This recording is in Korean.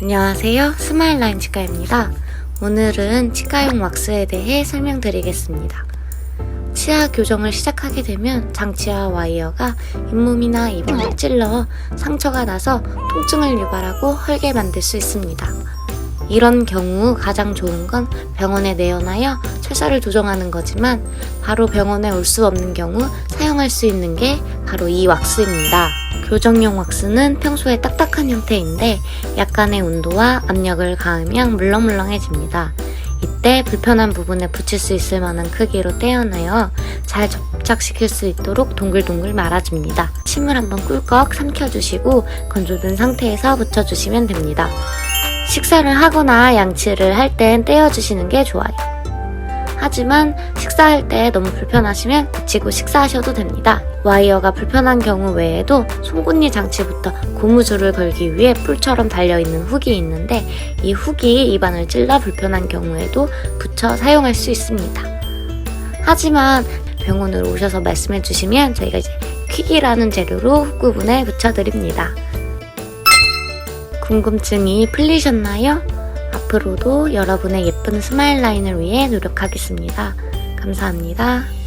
안녕하세요. 스마일라인 치과입니다. 오늘은 치과용 왁스에 대해 설명드리겠습니다. 치아 교정을 시작하게 되면 장치와 와이어가 잇몸이나 입안을 찔러 상처가 나서 통증을 유발하고 헐게 만들 수 있습니다. 이런 경우 가장 좋은 건 병원에 내원하여 철사를 조정하는 거지만 바로 병원에 올 수 없는 경우 사용할 수 있는 게 바로 이 왁스입니다. 교정용 왁스는 평소에 딱딱한 형태인데 약간의 온도와 압력을 가하면 물렁물렁해집니다. 이때 불편한 부분에 붙일 수 있을 만한 크기로 떼어내어 잘 접착시킬 수 있도록 동글동글 말아줍니다. 침을 한번 꿀꺽 삼켜주시고 건조된 상태에서 붙여주시면 됩니다. 식사를 하거나 양치를 할 땐 떼어주시는 게 좋아요. 하지만 식사할 때 너무 불편하시면 붙이고 식사하셔도 됩니다. 와이어가 불편한 경우 외에도 송곳니 장치부터 고무줄을 걸기 위해 뿔처럼 달려있는 훅이 있는데 이 훅이 입안을 찔러 불편한 경우에도 붙여 사용할 수 있습니다. 하지만 병원으로 오셔서 말씀해 주시면 저희가 이제 퀵이라는 재료로 훅 부분에 붙여드립니다. 궁금증이 풀리셨나요? 앞으로도 여러분의 예쁜 스마일 라인을 위해 노력하겠습니다. 감사합니다.